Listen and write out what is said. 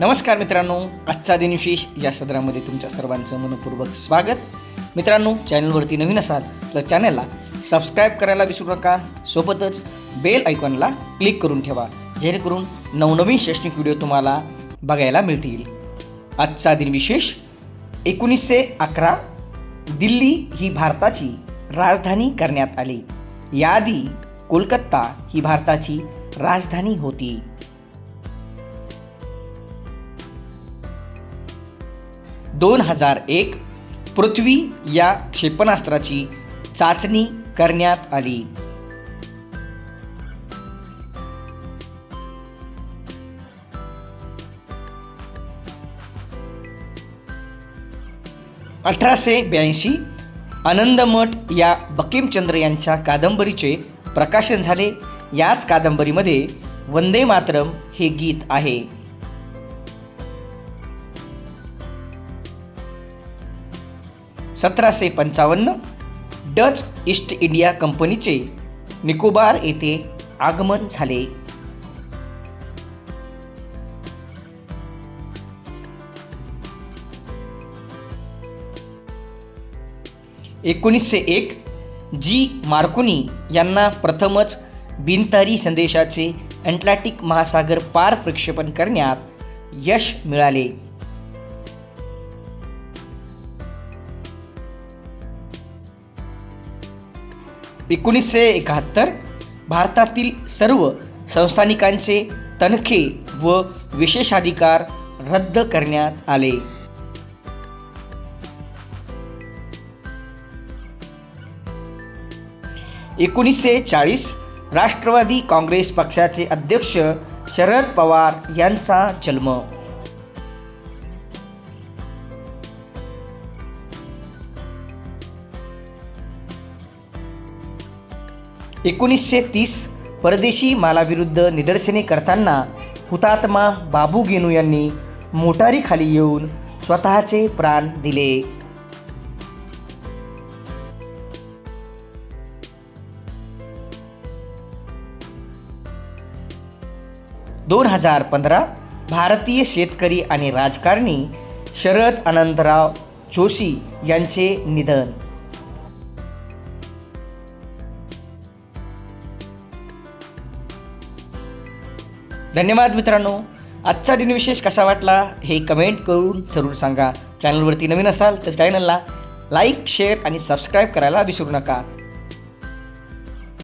नमस्कार मित्रांनो आजचा दिनविशेष या सदरामध्ये तुमच्या सर्वांचं मनपूर्वक स्वागत. मित्रांनो चॅनलवरती नवीन असाल तर चॅनलला सबस्क्राईब करायला विसरू नका. सोबतच बेल आयकॉनला क्लिक करून ठेवा जेणेकरून नवनवीन शैक्षणिक व्हिडिओ तुम्हाला बघायला मिळतील. आजचा दिनविशेष एकोणीसशे अकरा दिल्ली ही भारताची राजधानी करण्यात आली. याआधी कोलकाता ही भारताची राजधानी होती. दोन हजार एक पृथ्वी या क्षेपणास्त्राची चाचणी करण्यात आली. अठराशे ब्याऐंशी आनंदमठ या बकिमचंद्र यांच्या कादंबरीचे प्रकाशन झाले. याच कादंबरीमध्ये वंदे मातरम हे गीत आहे. सतराशे पंचावन्न डच ईस्ट इंडिया कंपनीचे निकोबार येथे आगमन झाले. एकोणीसशे एक जी मार्कोनी यांना प्रथमच बिनतारी संदेशाचे अँटलांटिक महासागर पार प्रक्षेपण करण्यात यश मिळाले. एकोणीसशे एकाहत्तर भारतातील सर्व संस्थानिकांचे तनखे व विशेषाधिकार रद्द करण्यात आले. एकोणीसशे चाळीस राष्ट्रवादी काँग्रेस पक्षाचे अध्यक्ष शरद पवार यांचा जन्म. एकोणीसशे तीस परदेशी मालाविरुद्ध निदर्शने करताना हुतात्मा बाबू गेनू यांनी मोटारीखाली येऊन स्वतःचे प्राण दिले. दोन हजार पंधरा भारतीय शेतकरी आणि राजकारणी शरद अनंतराव जोशी यांचे निधन. धन्यवाद मित्रांनो. आजचा दिनविशेष कसा वाटला हे कमेंट करून जरूर सांगा. चॅनलवरती नवीन असाल तर चॅनलला लाईक शेअर आणि सबस्क्राईब करायला विसरू नका.